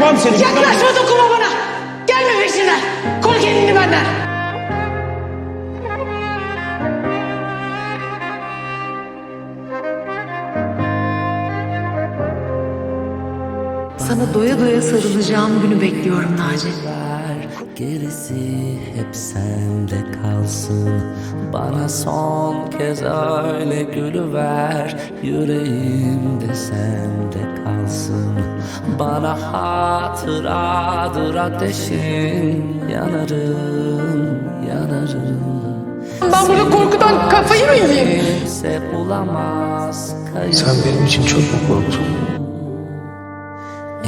Bırakmam. Yaklaşma dokunma bana. Gelme peşinden. Koru kendini benden. Sana doya doya sarılacağım günü bekliyorum Naci. Gerisi hep sende kalsın Bana son kez öyle gülüver Yüreğimde sende kalsın Bana hatıradır ateşin Yanarım, yanarım Ben burada korkudan kafayı mı yiyeyim? Kimse bulamaz kayıp Sen benim için çok mu korktun?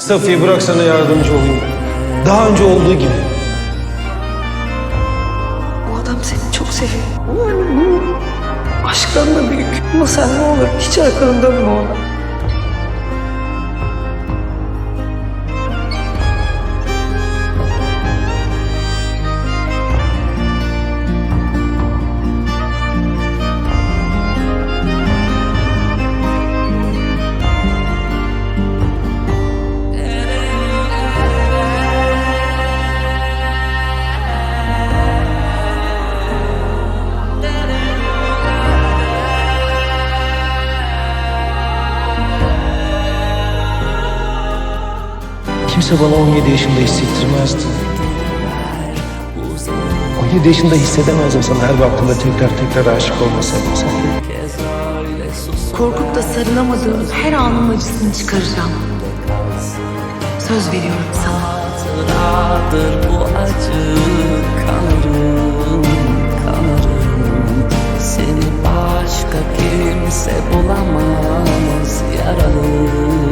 Safiye bırak sana yardımcı olayım. Daha önce olduğu gibi. Bu adam seni çok seviyor. Aşktan da büyük. Ama sen ne olur hiç arkanı dönme ona. Kimse bana 17 yaşında hissettirmezdi. 17 yaşında hissedemezdim sana her baktığımda tekrar tekrar aşık olmasaydım sus Korkup da sarılamadığım her anın acısını çıkaracağım. Söz veriyorum sana. hatıradır bu acı Kanarım, kanarım Seni başka kimse bulamaz yaralı